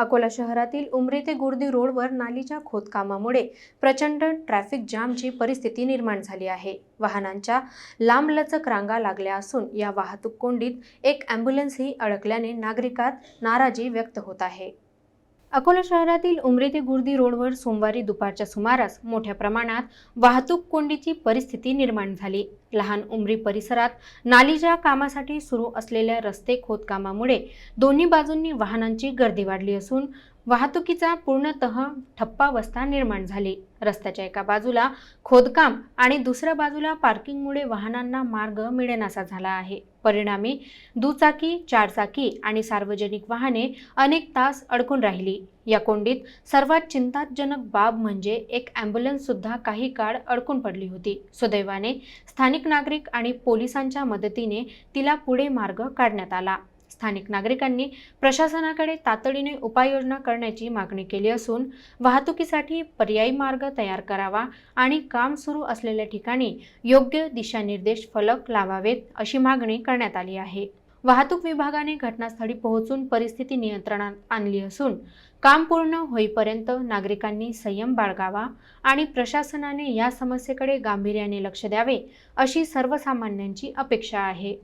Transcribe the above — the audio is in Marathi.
अकोला शहरातील उमरी ते गुर्दी रोडवर नालीच्या खोदकामामुळे प्रचंड ट्रॅफिक जामची परिस्थिती निर्माण झाली आहे. वाहनांच्या लांबलचक रांगा लागल्या असून या वाहतूक कोंडीत एक ॲम्ब्युलन्सही अडकल्याने नागरिकात नाराजी व्यक्त होत आहे. अकोला शहरातील उमरी ते गुर्दी रोडवर सोमवारी दुपारच्या सुमारास मोठ्या प्रमाणात वाहतूक कोंडीची परिस्थिती निर्माण झाली. लहान उमरी परिसरात नालीच्या कामासाठी सुरू असलेल्या रस्ते खोदकामामुळे दोन्ही बाजूंनी वाहनांची गर्दी वाढली असून वाहतुकीचा पूर्णतः ठप्पावस्था निर्माण झाली. रस्त्याच्या एका बाजूला खोदकाम आणि दुसऱ्या बाजूला पार्किंगमुळे वाहनांना मार्ग मिळेनासा झाला आहे. परिणामी दुचाकी चारचाकी आणि सार्वजनिक वाहने अनेक तास अडकून राहिली. या कोंडीत सर्वात चिंताजनक बाब म्हणजे एक ॲम्ब्युलन्स सुद्धा काही काळ अडकून पडली होती. सुदैवाने स्थानिक नागरिक आणि पोलिसांच्या मदतीने तिला पुढे मार्ग काढण्यात आला. स्थानिक नागरिकांनी प्रशासनाकडे तातडीने उपाययोजना करण्याची मागणी केली असून वाहतुकीसाठी पर्यायी मार्ग तयार करावा आणि काम सुरू असलेल्या ठिकाणी योग्य दिशानिर्देश फलक लावावेत अशी मागणी करण्यात आली आहे. वाहतूक विभागाने घटनास्थळी पोहोचून परिस्थिती नियंत्रणात आणली असून काम पूर्ण होईपर्यंत नागरिकांनी संयम बाळगावा आणि प्रशासनाने या समस्येकडे गांभीर्याने लक्ष द्यावे अशी सर्वसामान्यांची अपेक्षा आहे.